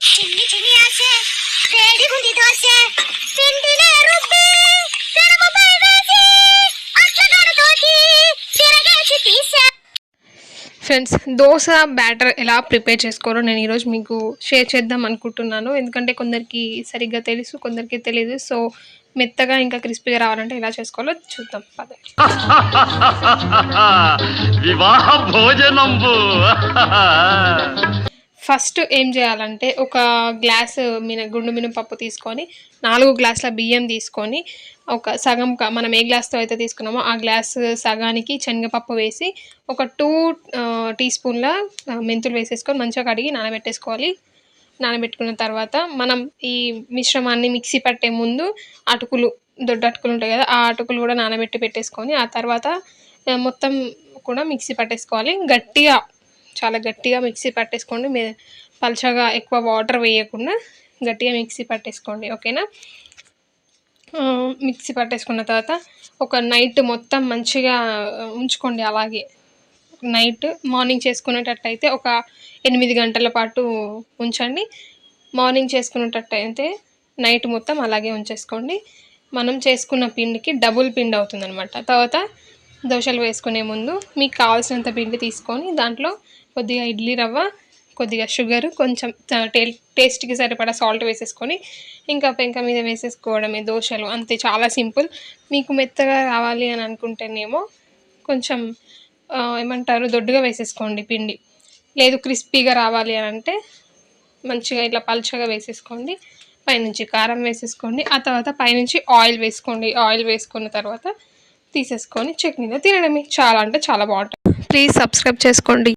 చిన్ని చిన్ని ఆశ వేడిగుంది దోశ పిండినే రుబ్బి పెరుగుపై వేసి అచ్చగారుతోటి తిరగేసి తీసా. ఫ్రెండ్స్ దోశ బ్యాటర్ ఎలా ప్రిపేర్ చేసుకోవాలో నేను ఈరోజు మీకు షేర్ చేద్దాం అనుకుంటున్నాను. ఎందుకంటే కొందరికి సరిగ్గా తెలుసు కొందరికి తెలియదు సో మెత్తగా ఇంకా క్రిస్పీగా రావాలంటే ఎలా చేసుకోవాలో చూద్దాం. పదండి వివాహ భోజనంబు. ఫస్ట్ ఏం చేయాలంటే ఒక గ్లాస్ మిన గుండు మినపప్పు తీసుకొని నాలుగు గ్లాసుల బియ్యం తీసుకొని ఒక సగం క- మనం ఏ గ్లాస్తో అయితే తీసుకున్నామో ఆ గ్లాస్ సగానికి శనగపప్పు వేసి ఒక టూ టీ స్పూన్ల మెంతులు వేసేసుకొని మంచిగా కడిగి నానబెట్టేసుకోవాలి. నానబెట్టుకున్న తర్వాత మనం ఈ మిశ్రమాన్ని మిక్సీ పట్టే ముందు అటుకులు దొడ్డ అటుకులు ఉంటాయి కదా ఆ అటుకులు కూడా నానబెట్టి పెట్టేసుకొని ఆ తర్వాత మొత్తం కూడా మిక్సీ పట్టేసుకోవాలి. గట్టిగా చాలా గట్టిగా మిక్సీ పట్టేసుకోండి. మీ పల్చగా ఎక్కువ వాటర్ వేయకుండా గట్టిగా మిక్సీ పట్టేసుకోండి. ఓకేనా? మిక్సీ పట్టేసుకున్న తర్వాత ఒక నైట్ మొత్తం మంచిగా ఉంచుకోండి అలాగే. నైట్ మార్నింగ్ చేసుకునేటట్టయితే ఒక ఎనిమిది గంటల పాటు ఉంచండి. మార్నింగ్ చేసుకునేటట్టయితే నైట్ మొత్తం అలాగే ఉంచేసుకోండి. మనం చేసుకున్న పిండికి డబుల్ పిండి అవుతుందనమాట తర్వాత దోశలు వేసుకునే ముందు మీకు కావాల్సినంత పిండి తీసుకొని దాంట్లో కొద్దిగా ఇడ్లీ రవ్వ కొద్దిగా షుగర్ కొంచెం టే- టేస్ట్కి సరిపడా సాల్ట్ వేసేసుకొని ఇంకా పెంక మీద వేసేసుకోవడమే దోశలు. అంతే చాలా సింపుల్. మీకు మెత్తగా రావాలి అని అనుకుంటేనేమో కొంచెం ఏమంటారు దొడ్డుగా వేసేసుకోండి పిండి. లేదు క్రిస్పీగా రావాలి అని అంటే మంచిగా ఇట్లా పల్చగా వేసేసుకోండి. పైనుంచి కారం వేసేసుకోండి. ఆ తర్వాత పైనుంచి ఆయిల్ వేసుకోండి. ఆయిల్ వేసుకున్న తర్వాత తీసేసుకొని చట్నీలో తినడమే. చాలా అంటే చాలా బాగుంటుంది. ప్లీజ్ సబ్స్క్రైబ్ చేసుకోండి.